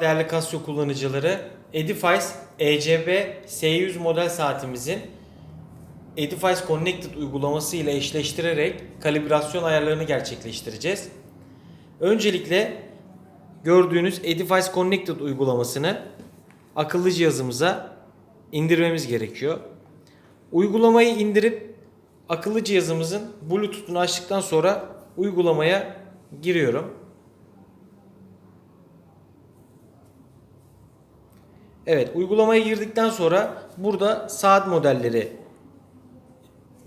Değerli Casio kullanıcıları, Edifice ECB S100 model saatimizin Edifice Connected uygulaması ile eşleştirerek kalibrasyon ayarlarını gerçekleştireceğiz. Öncelikle gördüğünüz Edifice Connected uygulamasını akıllı cihazımıza indirmemiz gerekiyor. Uygulamayı indirip akıllı cihazımızın Bluetooth'unu açtıktan sonra uygulamaya giriyorum. Evet, uygulamaya girdikten sonra burada saat modelleri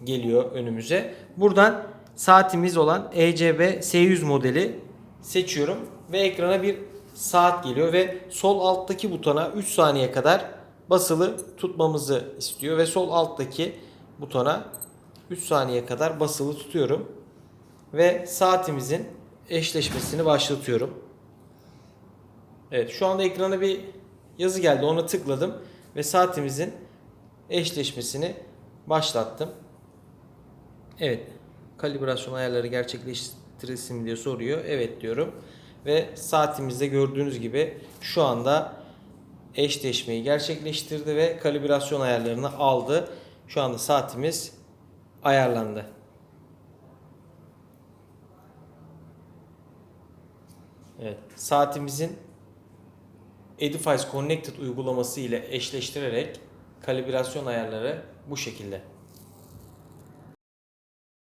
geliyor önümüze. Buradan saatimiz olan ECB S100 modeli seçiyorum ve ekrana bir saat geliyor ve sol alttaki butona 3 saniye kadar basılı tutmamızı istiyor ve sol alttaki butona 3 saniye kadar basılı tutuyorum ve saatimizin eşleşmesini başlatıyorum. Evet şu anda ekrana bir yazı geldi. Ona tıkladım ve saatimizin eşleşmesini başlattım. Evet. Kalibrasyon ayarları gerçekleştirilsin mi diye soruyor. Evet diyorum. Ve saatimizde gördüğünüz gibi şu anda eşleşmeyi gerçekleştirdi ve kalibrasyon ayarlarını aldı. Şu anda saatimiz ayarlandı. Evet. Saatimizin Edifice Connected uygulaması ile eşleştirerek kalibrasyon ayarları bu şekilde.